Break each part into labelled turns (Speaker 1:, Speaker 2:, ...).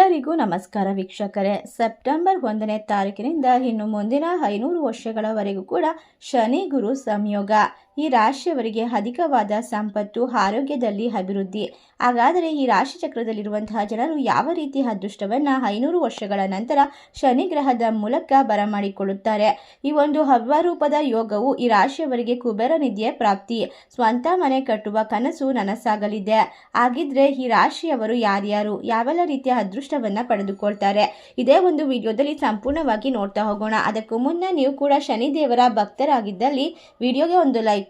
Speaker 1: ಎಲ್ಲರಿಗೂ ನಮಸ್ಕಾರ ವೀಕ್ಷಕರೇ. ಸೆಪ್ಟೆಂಬರ್ ಒಂದನೇ ತಾರೀಕಿನಿಂದ ಇನ್ನು ಮುಂದಿನ ಐನೂರು ವರ್ಷಗಳವರೆಗೂ ಕೂಡ ಶನಿ ಗುರು ಸಂಯೋಗ. ಈ ರಾಶಿಯವರಿಗೆ ಅಧಿಕವಾದ ಸಂಪತ್ತು, ಆರೋಗ್ಯದಲ್ಲಿ ಅಭಿವೃದ್ಧಿ. ಹಾಗಾದರೆ ಈ ರಾಶಿ ಚಕ್ರದಲ್ಲಿರುವಂತಹ ಜನರು ಯಾವ ರೀತಿ ಅದೃಷ್ಟವನ್ನು ಐನೂರು ವರ್ಷಗಳ ನಂತರ ಶನಿ ಗ್ರಹದ ಮೂಲಕ ಬರಮಾಡಿಕೊಳ್ಳುತ್ತಾರೆ? ಈ ಒಂದು ಹವ್ಯರೂಪದ ಯೋಗವು ಈ ರಾಶಿಯವರಿಗೆ ಕುಬೇರ ನಿಧಿಯ ಪ್ರಾಪ್ತಿ. ಸ್ವಂತ ಮನೆ ಕಟ್ಟುವ ಕನಸು ನನಸಾಗಲಿದೆ. ಹಾಗಿದ್ರೆ ಈ ರಾಶಿಯವರು ಯಾರ್ಯಾರು? ಯಾವೆಲ್ಲ ರೀತಿಯ ಅದೃಷ್ಟವನ್ನ ಪಡೆದುಕೊಳ್ತಾರೆ? ಇದೇ ಒಂದು ವಿಡಿಯೋದಲ್ಲಿ ಸಂಪೂರ್ಣವಾಗಿ ನೋಡ್ತಾ ಹೋಗೋಣ. ಅದಕ್ಕೂ ಮುನ್ನ ನೀವು ಕೂಡ ಶನಿದೇವರ ಭಕ್ತರಾಗಿದ್ದಲ್ಲಿ ವಿಡಿಯೋಗೆ ಒಂದು ಲೈಕ್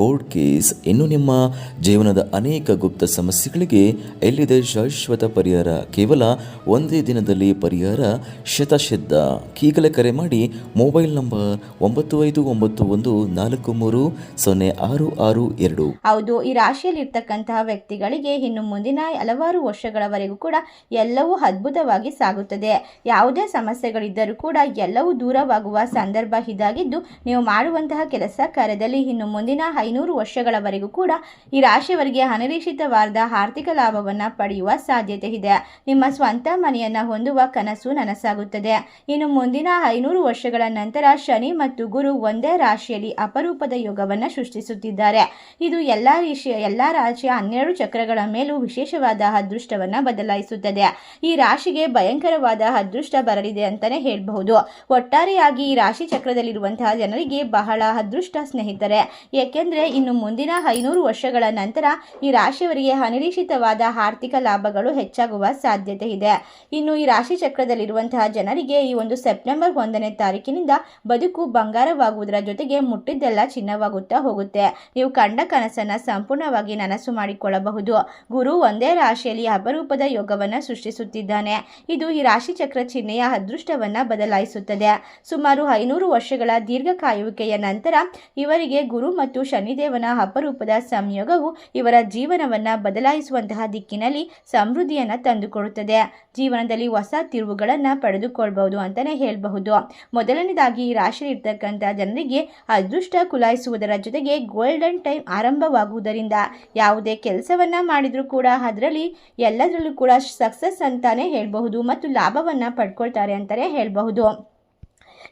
Speaker 2: ಕೋರ್ಟ್ ಕೇಸ್ ಇನ್ನು ನಿಮ್ಮ ಜೀವನದ ಅನೇಕ ಗುಪ್ತ ಸಮಸ್ಯೆಗಳಿಗೆ ಎಲ್ಲಿದೆ ಶಾಶ್ವತ ಪರಿಹಾರ? ಕೇವಲ ಒಂದೇ ದಿನದಲ್ಲಿ ಪರಿಹಾರ? ಶತಸಿದ್ಧ ಈಗಲೇ ಕರೆ ಮಾಡಿ ಮೊಬೈಲ್ ನಂಬರ್ ಒಂಬತ್ತು ಐದು ಒಂಬತ್ತು ಒಂದು ನಾಲ್ಕು ಮೂರು ಸೊನ್ನೆ ಆರು ಆರು ಎರಡು.
Speaker 1: ಹೌದು, ಈ ರಾಶಿಯಲ್ಲಿ ಇರ್ತಕ್ಕಂತಹ ವ್ಯಕ್ತಿಗಳಿಗೆ ಇನ್ನು ಮುಂದಿನ ಹಲವಾರು ವರ್ಷಗಳವರೆಗೂ ಕೂಡ ಎಲ್ಲವೂ ಅದ್ಭುತವಾಗಿ ಸಾಗುತ್ತದೆ. ಯಾವುದೇ ಸಮಸ್ಯೆಗಳಿದ್ದರೂ ಕೂಡ ಎಲ್ಲವೂ ದೂರವಾಗುವ ಸಂದರ್ಭ ಇದಾಗಿದ್ದು, ನೀವು ಮಾಡುವಂತಹ ಕೆಲಸ ಕಾರ್ಯದಲ್ಲಿ ಇನ್ನು ಮುಂದಿನ ಐನೂರು ವರ್ಷಗಳವರೆಗೂ ಕೂಡ ಈ ರಾಶಿಯವರಿಗೆ ಅನಿರೀಕ್ಷಿತವಾದ ಆರ್ಥಿಕ ಲಾಭವನ್ನು ಪಡೆಯುವ ಸಾಧ್ಯತೆ ಇದೆ. ನಿಮ್ಮ ಸ್ವಂತ ಮನೆಯನ್ನು ಹೊಂದುವ ಕನಸು ನನಸಾಗುತ್ತದೆ. ಇನ್ನು ಮುಂದಿನ ಐನೂರು ವರ್ಷಗಳ ನಂತರ ಶನಿ ಮತ್ತು ಗುರು ಒಂದೇ ರಾಶಿಯಲ್ಲಿ ಅಪರೂಪದ ಯೋಗವನ್ನು ಸೃಷ್ಟಿಸುತ್ತಿದ್ದಾರೆ. ಇದು ಎಲ್ಲ ರೀಶಿಯ ಎಲ್ಲ ರಾಶಿಯ ಹನ್ನೆರಡು ಚಕ್ರಗಳ ಮೇಲೂ ವಿಶೇಷವಾದ ಅದೃಷ್ಟವನ್ನು ಬದಲಾಯಿಸುತ್ತದೆ. ಈ ರಾಶಿಗೆ ಭಯಂಕರವಾದ ಅದೃಷ್ಟ ಬರಲಿದೆ ಅಂತಲೇ ಹೇಳಬಹುದು. ಒಟ್ಟಾರೆಯಾಗಿ ಈ ರಾಶಿ ಚಕ್ರದಲ್ಲಿರುವಂತಹ ಜನರಿಗೆ ಬಹಳ ಅದೃಷ್ಟ ಸ್ನೇಹಿತರೆ. ಏಕೆಂದರೆ ಇನ್ನು ಮುಂದಿನ ಐನೂರು ವರ್ಷಗಳ ನಂತರ ಈ ರಾಶಿಯವರಿಗೆ ಅನಿರೀಕ್ಷಿತವಾದ ಆರ್ಥಿಕ ಲಾಭಗಳು ಹೆಚ್ಚಾಗುವ ಸಾಧ್ಯತೆ ಇದೆ. ಇನ್ನು ಈ ರಾಶಿ ಚಕ್ರದಲ್ಲಿರುವಂತಹ ಜನರಿಗೆ ಈ ಒಂದು ಸೆಪ್ಟೆಂಬರ್ ಒಂದನೇ ತಾರೀಕಿನಿಂದ ಬದುಕು ಬಂಗಾರವಾಗುವುದರ ಜೊತೆಗೆ ಮುಟ್ಟಿದ್ದೆಲ್ಲ ಚಿನ್ನವಾಗುತ್ತಾ ಹೋಗುತ್ತೆ. ನೀವು ಕಂಡ ಕನಸನ್ನ ಸಂಪೂರ್ಣವಾಗಿ ನನಸು ಮಾಡಿಕೊಳ್ಳಬಹುದು. ಗುರು ಒಂದೇ ರಾಶಿಯಲ್ಲಿ ಅಪರೂಪದ ಯೋಗವನ್ನು ಸೃಷ್ಟಿಸುತ್ತಿದ್ದಾನೆ. ಇದು ಈ ರಾಶಿ ಚಕ್ರ ಚಿಹ್ನೆಯ ಅದೃಷ್ಟವನ್ನ ಬದಲಾಯಿಸುತ್ತದೆ. ಸುಮಾರು ಐನೂರು ವರ್ಷಗಳ ದೀರ್ಘ ಕಾಯುವಿಕೆಯ ನಂತರ ಇವರಿಗೆ ಗುರು ಮತ್ತು ಶನಿದೇವನ ಅಪರೂಪದ ಸಂಯೋಗವು ಇವರ ಜೀವನವನ್ನ ಬದಲಾಯಿಸುವಂತಹ ದಿಕ್ಕಿನಲ್ಲಿ ಸಮೃದ್ಧಿಯನ್ನ ತಂದುಕೊಡುತ್ತದೆ. ಜೀವನದಲ್ಲಿ ಹೊಸ ತಿರುವುಗಳನ್ನ ಪಡೆದುಕೊಳ್ಬಹುದು ಅಂತಾನೆ ಹೇಳಬಹುದು. ಮೊದಲನೇದಾಗಿ ಈ ರಾಶಿಯಲ್ಲಿ ಇರ್ತಕ್ಕಂಥ ಜನರಿಗೆ ಅದೃಷ್ಟ ಕುಲಾಯಿಸುವುದರ ಜೊತೆಗೆ ಗೋಲ್ಡನ್ ಟೈಮ್ ಆರಂಭವಾಗುವುದರಿಂದ ಯಾವುದೇ ಕೆಲಸವನ್ನ ಮಾಡಿದರೂ ಕೂಡ ಅದರಲ್ಲಿ ಎಲ್ಲದರಲ್ಲೂ ಕೂಡ ಸಕ್ಸಸ್ ಅಂತಾನೆ ಹೇಳಬಹುದು ಮತ್ತು ಲಾಭವನ್ನ ಪಡ್ಕೊಳ್ತಾರೆ ಅಂತಲೇ ಹೇಳಬಹುದು.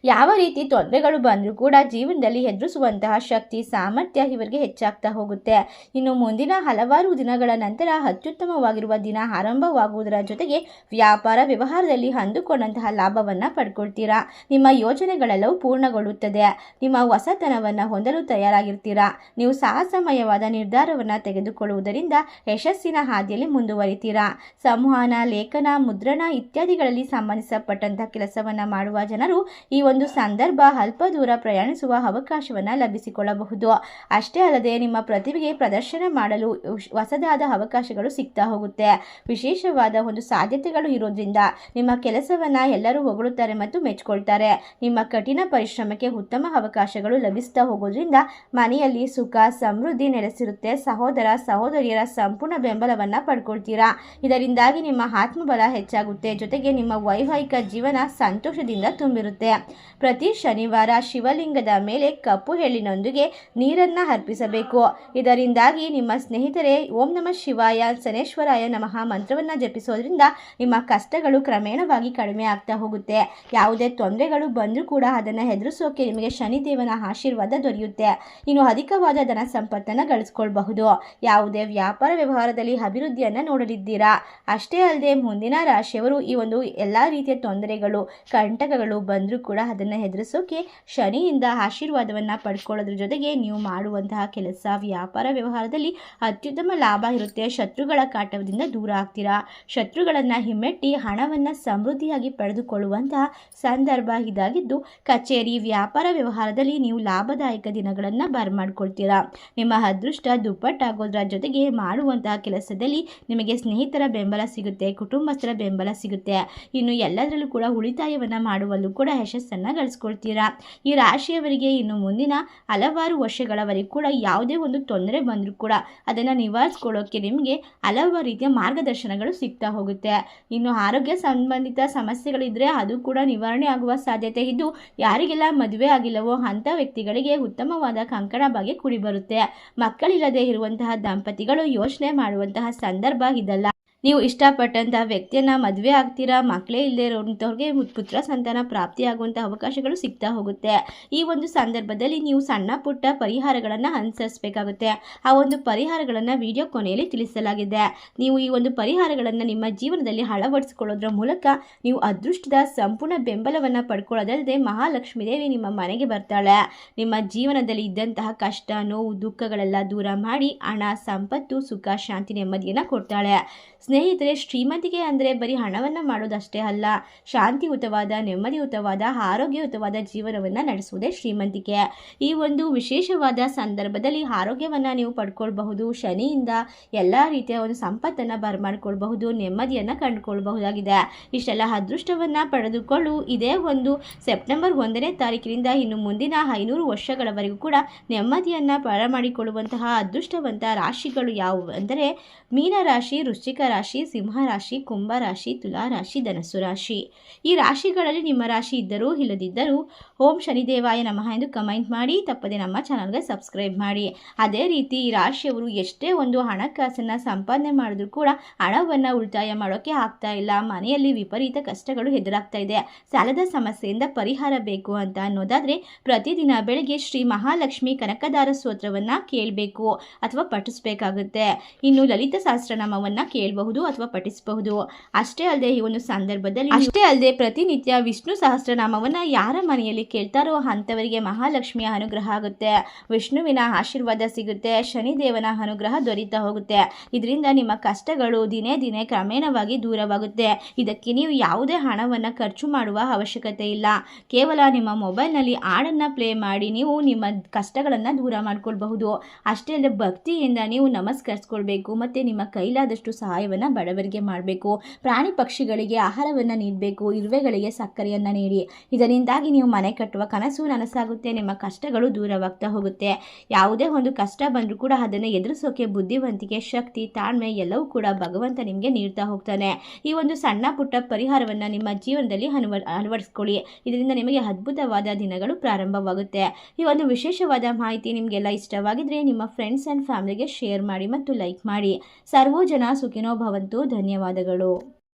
Speaker 1: ಯಾವ ರೀತಿ ತೊಂದರೆಗಳು ಬಂದರೂ ಕೂಡ ಜೀವನದಲ್ಲಿ ಎದುರಿಸುವಂತಹ ಶಕ್ತಿ, ಸಾಮರ್ಥ್ಯ ಇವರಿಗೆ ಹೆಚ್ಚಾಗ್ತಾ ಹೋಗುತ್ತೆ. ಇನ್ನು ಮುಂದಿನ ಹಲವಾರು ದಿನಗಳ ನಂತರ ಅತ್ಯುತ್ತಮವಾಗಿರುವ ದಿನ ಆರಂಭವಾಗುವುದರ ಜೊತೆಗೆ ವ್ಯಾಪಾರ ವ್ಯವಹಾರದಲ್ಲಿ ಅಂದುಕೊಂಡಂತಹ ಲಾಭವನ್ನು ಪಡ್ಕೊಳ್ತೀರಾ? ನಿಮ್ಮ ಯೋಜನೆಗಳೆಲ್ಲವೂ ಪೂರ್ಣಗೊಳ್ಳುತ್ತದೆ. ನಿಮ್ಮ ಹೊಸತನವನ್ನು ಹೊಂದಲು ತಯಾರಾಗಿರ್ತೀರಾ? ನೀವು ಸಾಹಸಮಯವಾದ ನಿರ್ಧಾರವನ್ನು ತೆಗೆದುಕೊಳ್ಳುವುದರಿಂದ ಯಶಸ್ಸಿನ ಹಾದಿಯಲ್ಲಿ ಮುಂದುವರಿತೀರಾ? ಸಂವಹನ, ಲೇಖನ, ಮುದ್ರಣ ಇತ್ಯಾದಿಗಳಲ್ಲಿ ಸಂಬಂಧಿಸಪಟ್ಟಂತಹ ಕೆಲಸವನ್ನು ಮಾಡುವ ಜನರು ಈ ಸಂದರ್ಭ ಅಲ್ಪ ದೂರ ಪ್ರಯಾಣಿಸುವ ಅವಕಾಶವನ್ನು ಲಭಿಸಿಕೊಳ್ಳಬಹುದು. ಅಷ್ಟೇ ಅಲ್ಲದೆ ನಿಮ್ಮ ಪ್ರತಿಭೆಗೆ ಪ್ರದರ್ಶನ ಮಾಡಲು ಹೊಸದಾದ ಅವಕಾಶಗಳು ಸಿಗ್ತಾ ಹೋಗುತ್ತೆ. ವಿಶೇಷವಾದ ಒಂದು ಸಾಧ್ಯತೆಗಳು ಇರೋದ್ರಿಂದ ನಿಮ್ಮ ಕೆಲಸವನ್ನು ಎಲ್ಲರೂ ಹೊಗಳುತ್ತಾರೆ ಮತ್ತು ಮೆಚ್ಚಿಕೊಳ್ತಾರೆ ನಿಮ್ಮ ಕಠಿಣ ಪರಿಶ್ರಮಕ್ಕೆ ಉತ್ತಮ ಅವಕಾಶಗಳು ಲಭಿಸ್ತಾ ಹೋಗೋದ್ರಿಂದ ಮನೆಯಲ್ಲಿ ಸುಖ, ಸಮೃದ್ಧಿ ನೆಲೆಸಿರುತ್ತೆ. ಸಹೋದರ, ಸಹೋದರಿಯರ ಸಂಪೂರ್ಣ ಬೆಂಬಲವನ್ನು ಪಡ್ಕೊಳ್ತೀರಾ? ಇದರಿಂದಾಗಿ ನಿಮ್ಮ ಆತ್ಮಬಲ ಹೆಚ್ಚಾಗುತ್ತೆ. ಜೊತೆಗೆ ನಿಮ್ಮ ವೈವಾಹಿಕ ಜೀವನ ಸಂತೋಷದಿಂದ ತುಂಬಿರುತ್ತೆ. ಪ್ರತಿ ಶನಿವಾರ ಶಿವಲಿಂಗದ ಮೇಲೆ ಕಪ್ಪು ಎಳ್ಳಿನೊಂದಿಗೆ ನೀರನ್ನು ಅರ್ಪಿಸಬೇಕು. ಇದರಿಂದಾಗಿ ನಿಮ್ಮ ಸ್ನೇಹಿತರೇ, ಓಂ ನಮಃ ಶಿವಾಯ, ಶನೇಶ್ವರಾಯ ನಮಃ ಮಂತ್ರವನ್ನು ಜಪಿಸೋದ್ರಿಂದ ನಿಮ್ಮ ಕಷ್ಟಗಳು ಕ್ರಮೇಣವಾಗಿ ಕಡಿಮೆ ಆಗ್ತಾ ಹೋಗುತ್ತೆ. ಯಾವುದೇ ತೊಂದರೆಗಳು ಬಂದರೂ ಕೂಡ ಅದನ್ನು ಹೆದರಿಸೋಕೆ ನಿಮಗೆ ಶನಿದೇವನ ಆಶೀರ್ವಾದ ದೊರೆಯುತ್ತೆ. ಇನ್ನು ಅಧಿಕವಾದ ಧನ ಸಂಪತ್ತನ್ನು ಗಳಿಸ್ಕೊಳ್ಬಹುದು. ಯಾವುದೇ ವ್ಯಾಪಾರ ವ್ಯವಹಾರದಲ್ಲಿ ಅಭಿವೃದ್ಧಿಯನ್ನು ನೋಡಲಿದ್ದೀರಾ? ಅಷ್ಟೇ ಅಲ್ಲದೆ ಮುಂದಿನ ರಾಶಿಯವರು ಈ ಒಂದು ಎಲ್ಲ ರೀತಿಯ ತೊಂದರೆಗಳು, ಕಂಟಕಗಳು ಬಂದರೂ ಕೂಡ ಅದನ್ನು ಹೆದರಿಸೋಕೆ ಶನಿಯಿಂದ ಆಶೀರ್ವಾದವನ್ನು ಪಡ್ಕೊಳ್ಳೋದ್ರ ಜೊತೆಗೆ ನೀವು ಮಾಡುವಂತಹ ಕೆಲಸ, ವ್ಯಾಪಾರ ವ್ಯವಹಾರದಲ್ಲಿ ಅತ್ಯುತ್ತಮ ಲಾಭ ಇರುತ್ತೆ. ಶತ್ರುಗಳ ಕಾಟದಿಂದ ದೂರ ಆಗ್ತೀರಾ? ಶತ್ರುಗಳನ್ನು ಹಿಮ್ಮೆಟ್ಟಿ ಹಣವನ್ನು ಸಮೃದ್ಧಿಯಾಗಿ ಪಡೆದುಕೊಳ್ಳುವಂತಹ ಸಂದರ್ಭ ಇದಾಗಿದ್ದು, ಕಚೇರಿ, ವ್ಯಾಪಾರ ವ್ಯವಹಾರದಲ್ಲಿ ನೀವು ಲಾಭದಾಯಕ ದಿನಗಳನ್ನು ಬರಮಾಡ್ಕೊಳ್ತೀರಾ ನಿಮ್ಮ ಅದೃಷ್ಟ ದುಪ್ಪಟ್ಟಾಗೋದ್ರ ಜೊತೆಗೆ ಮಾಡುವಂತಹ ಕೆಲಸದಲ್ಲಿ ನಿಮಗೆ ಸ್ನೇಹಿತರ ಬೆಂಬಲ ಸಿಗುತ್ತೆ, ಕುಟುಂಬಸ್ಥರ ಬೆಂಬಲ ಸಿಗುತ್ತೆ. ಇನ್ನು ಎಲ್ಲದರಲ್ಲೂ ಕೂಡ ಉಳಿತಾಯವನ್ನು ಮಾಡುವಲ್ಲೂ ಕೂಡ ಯಶಸ್ಸನ್ನು ಯಶಸ್ಸನ್ನು ಗಳಿಸ್ಕೊಳ್ತೀರಾ? ಈ ರಾಶಿಯವರಿಗೆ ಇನ್ನು ಮುಂದಿನ ಹಲವಾರು ವರ್ಷಗಳವರೆಗೂ ಕೂಡ ಯಾವುದೇ ಒಂದು ತೊಂದರೆ ಬಂದರೂ ಕೂಡ ಅದನ್ನು ನಿವಾರಿಸ್ಕೊಳ್ಳೋಕ್ಕೆ ನಿಮಗೆ ಹಲವಾರು ರೀತಿಯ ಮಾರ್ಗದರ್ಶನಗಳು ಸಿಗ್ತಾ ಹೋಗುತ್ತೆ. ಇನ್ನು ಆರೋಗ್ಯ ಸಂಬಂಧಿತ ಸಮಸ್ಯೆಗಳಿದ್ದರೆ ಅದು ಕೂಡ ನಿವಾರಣೆ ಆಗುವ ಸಾಧ್ಯತೆ ಇದ್ದು, ಯಾರಿಗೆಲ್ಲ ಮದುವೆ ಆಗಿಲ್ಲವೋ ಅಂಥ ವ್ಯಕ್ತಿಗಳಿಗೆ ಉತ್ತಮವಾದ ಕಂಕಣ ಭಾಗ್ಯ ಕುಡಿಬರುತ್ತೆ. ಮಕ್ಕಳಿಲ್ಲದೆ ಇರುವಂತಹ ದಂಪತಿಗಳು ಯೋಚನೆ ಮಾಡುವಂತಹ ಸಂದರ್ಭ ಇದಲ್ಲ. ನೀವು ಇಷ್ಟಪಟ್ಟಂತಹ ವ್ಯಕ್ತಿಯನ್ನು ಮದುವೆ ಆಗ್ತೀರಾ? ಮಕ್ಕಳೇ ಇಲ್ಲದೆ ಇರೋಂಥವ್ರಿಗೆ ಪುತ್ರ ಸಂತಾನ ಪ್ರಾಪ್ತಿಯಾಗುವಂಥ ಅವಕಾಶಗಳು ಸಿಗ್ತಾ ಹೋಗುತ್ತೆ. ಈ ಒಂದು ಸಂದರ್ಭದಲ್ಲಿ ನೀವು ಸಣ್ಣ ಪುಟ್ಟ ಪರಿಹಾರಗಳನ್ನು ಅನುಸರಿಸಬೇಕಾಗುತ್ತೆ. ಆ ಒಂದು ಪರಿಹಾರಗಳನ್ನು ವಿಡಿಯೋ ಕೊನೆಯಲ್ಲಿ ತಿಳಿಸಲಾಗಿದೆ. ನೀವು ಈ ಒಂದು ಪರಿಹಾರಗಳನ್ನು ನಿಮ್ಮ ಜೀವನದಲ್ಲಿ ಅಳವಡಿಸಿಕೊಳ್ಳೋದ್ರ ಮೂಲಕ ನೀವು ಅದೃಷ್ಟದ ಸಂಪೂರ್ಣ ಬೆಂಬಲವನ್ನು ಪಡ್ಕೊಳ್ಳೋದಲ್ಲದೆ ಮಹಾಲಕ್ಷ್ಮೀ ದೇವಿ ನಿಮ್ಮ ಮನೆಗೆ ಬರ್ತಾಳೆ. ನಿಮ್ಮ ಜೀವನದಲ್ಲಿ ಇದ್ದಂತಹ ಕಷ್ಟ, ನೋವು, ದುಃಖಗಳೆಲ್ಲ ದೂರ ಮಾಡಿ ಹಣ, ಸಂಪತ್ತು, ಸುಖ, ಶಾಂತಿ ನೆಮ್ಮದಿಯನ್ನು ಕೊಡ್ತಾಳೆ. ಸ್ನೇಹಿತರೆ ಶ್ರೀಮಂತಿಕೆ ಅಂದರೆ ಬರೀ ಹಣವನ್ನು ಮಾಡೋದಷ್ಟೇ ಅಲ್ಲ. ಶಾಂತಿಯುತವಾದ, ನೆಮ್ಮದಿಯುತವಾದ, ಆರೋಗ್ಯಯುತವಾದ ಜೀವನವನ್ನು ನಡೆಸುವುದೇ ಶ್ರೀಮಂತಿಕೆ. ಈ ಒಂದು ವಿಶೇಷವಾದ ಸಂದರ್ಭದಲ್ಲಿ ಆರೋಗ್ಯವನ್ನು ನೀವು ಪಡ್ಕೊಳ್ಬಹುದು. ಶನಿಯಿಂದ ಎಲ್ಲ ರೀತಿಯ ಒಂದು ಸಂಪತ್ತನ್ನು ಬರಮಾಡ್ಕೊಳ್ಬಹುದು ನೆಮ್ಮದಿಯನ್ನು ಕಂಡುಕೊಳ್ಬಹುದಾಗಿದೆ. ಇಷ್ಟೆಲ್ಲ ಅದೃಷ್ಟವನ್ನು ಪಡೆದುಕೊಳ್ಳು. ಇದೇ ಒಂದು ಸೆಪ್ಟೆಂಬರ್ ಒಂದನೇ ತಾರೀಕಿನಿಂದ ಇನ್ನು ಮುಂದಿನ ಐನೂರು ವರ್ಷಗಳವರೆಗೂ ಕೂಡ ನೆಮ್ಮದಿಯನ್ನು ಬರಮಾಡಿಕೊಳ್ಳುವಂತಹ ಅದೃಷ್ಟವಂತ ರಾಶಿಗಳು ಯಾವುವು ಅಂದರೆ ಮೀನರಾಶಿ, ವೃಶ್ಚಿಕ ರಾಶಿ ರಾಶಿ ಕುಂಭ ರಾಶಿ, ತುಲಾ ರಾಶಿ, ಧನಸ್ಸು ರಾಶಿ. ಈ ರಾಶಿಗಳಲ್ಲಿ ನಿಮ್ಮ ರಾಶಿ ಇದ್ದರೂ ಇಲ್ಲದಿದ್ದರೂ ಓಂ ಶನಿದೇವಾಯ ನಮಃ ಎಂದು ಕಮೆಂಟ್ ಮಾಡಿ, ತಪ್ಪದೆ ನಮ್ಮ ಚಾನಲ್ಗೆ ಸಬ್ಸ್ಕ್ರೈಬ್ ಮಾಡಿ. ಅದೇ ರೀತಿ ಈ ರಾಶಿಯವರು ಎಷ್ಟೇ ಒಂದು ಹಣಕಾಸನ್ನು ಸಂಪಾದನೆ ಮಾಡಿದ್ರು ಕೂಡ ಹಣವನ್ನು ಉಳಿತಾಯ ಮಾಡೋಕ್ಕೆ ಆಗ್ತಾ ಇಲ್ಲ. ಮನೆಯಲ್ಲಿ ವಿಪರೀತ ಕಷ್ಟಗಳು ಎದುರಾಗ್ತಾ ಇದೆ. ಸಾಲದ ಸಮಸ್ಯೆಯಿಂದ ಪರಿಹಾರ ಬೇಕು ಅಂತ ಅನ್ನೋದಾದರೆ ಪ್ರತಿದಿನ ಬೆಳಗ್ಗೆ ಶ್ರೀ ಮಹಾಲಕ್ಷ್ಮಿ ಕನಕದಾರ ಸ್ತೋತ್ರವನ್ನು ಕೇಳಬೇಕು ಅಥವಾ ಪಠಿಸಬೇಕಾಗುತ್ತೆ. ಇನ್ನು ಲಲಿತ ಸಹಸ್ರನಾಮವನ್ನು ಕೇಳಬಹುದು. ಅಥವಾ ಪಠಿಸಬಹುದು. ಅಷ್ಟೇ ಅಲ್ಲದೆ ಈ ಒಂದು ಸಂದರ್ಭದಲ್ಲಿ ಅಷ್ಟೇ ಅಲ್ಲದೆ ಪ್ರತಿನಿತ್ಯ ವಿಷ್ಣು ಸಹಸ್ರನಾಮವನ್ನು ಯಾರ ಮನೆಯಲ್ಲಿ ಕೇಳ್ತಾರೋ ಅಂಥವರಿಗೆ ಮಹಾಲಕ್ಷ್ಮಿಯ ಅನುಗ್ರಹ ಆಗುತ್ತೆ. ವಿಷ್ಣುವಿನ ಆಶೀರ್ವಾದ ಸಿಗುತ್ತೆ, ಶನಿದೇವನ ಅನುಗ್ರಹ ದೊರೀತಾ ಹೋಗುತ್ತೆ. ಇದರಿಂದ ನಿಮ್ಮ ಕಷ್ಟಗಳು ದಿನೇ ದಿನೇ ಕ್ರಮೇಣವಾಗಿ ದೂರವಾಗುತ್ತೆ. ಇದಕ್ಕೆ ನೀವು ಯಾವುದೇ ಹಣವನ್ನು ಖರ್ಚು ಮಾಡುವ ಅವಶ್ಯಕತೆ ಇಲ್ಲ. ಕೇವಲ ನಿಮ್ಮ ಮೊಬೈಲ್ನಲ್ಲಿ ಹಾಡನ್ನು ಪ್ಲೇ ಮಾಡಿ ನೀವು ನಿಮ್ಮ ಕಷ್ಟಗಳನ್ನು ದೂರ ಮಾಡ್ಕೊಳ್ಬಹುದು. ಅಷ್ಟೇ ಅಲ್ಲದೆ ಭಕ್ತಿಯಿಂದ ನೀವು ನಮಸ್ಕರಿಸ್ಕೊಳ್ಬೇಕು, ಮತ್ತು ನಿಮ್ಮ ಕೈಲಾದಷ್ಟು ಸಹಾಯವನ್ನು ಬಡವರಿಗೆ ಮಾಡಬೇಕು. ಪ್ರಾಣಿ ಪಕ್ಷಿಗಳಿಗೆ ಆಹಾರವನ್ನು ನೀಡಬೇಕು. ಇರುವೆಗಳಿಗೆ ಸಕ್ಕರೆಯನ್ನು ನೀಡಿ. ಇದರಿಂದಾಗಿ ನೀವು ಮನೆ ಕಟ್ಟುವ ಕನಸು ನನಸಾಗುತ್ತೆ. ನಿಮ್ಮ ಕಷ್ಟಗಳು ದೂರವಾಗ್ತಾ ಹೋಗುತ್ತೆ. ಯಾವುದೇ ಒಂದು ಕಷ್ಟ ಬಂದರೂ ಕೂಡ ಅದನ್ನು ಎದುರಿಸೋಕೆ ಬುದ್ಧಿವಂತಿಕೆ, ಶಕ್ತಿ, ತಾಳ್ಮೆ ಎಲ್ಲವೂ ಕೂಡ ಭಗವಂತ ನಿಮಗೆ ನೀಡ್ತಾ ಹೋಗ್ತಾನೆ. ಈ ಒಂದು ಸಣ್ಣ ಪುಟ್ಟ ಪರಿಹಾರವನ್ನು ನಿಮ್ಮ ಜೀವನದಲ್ಲಿ ಅನುವ, ಅಳವಡಿಸ್ಕೊಳ್ಳಿ. ಇದರಿಂದ ನಿಮಗೆ ಅದ್ಭುತವಾದ ದಿನಗಳು ಪ್ರಾರಂಭವಾಗುತ್ತೆ. ಈ ಒಂದು ವಿಶೇಷವಾದ ಮಾಹಿತಿ ನಿಮಗೆಲ್ಲ ಇಷ್ಟವಾಗಿದ್ರೆ ನಿಮ್ಮ ಫ್ರೆಂಡ್ಸ್ ಆ್ಯಂಡ್ ಫ್ಯಾಮಿಲಿಗೆ ಶೇರ್ ಮಾಡಿ ಮತ್ತು ಲೈಕ್ ಮಾಡಿ. ಸರ್ವೋ ಜನ ಸುಖಿನೋ ಭವಂತು ಧನ್ಯವಾದಗಳು.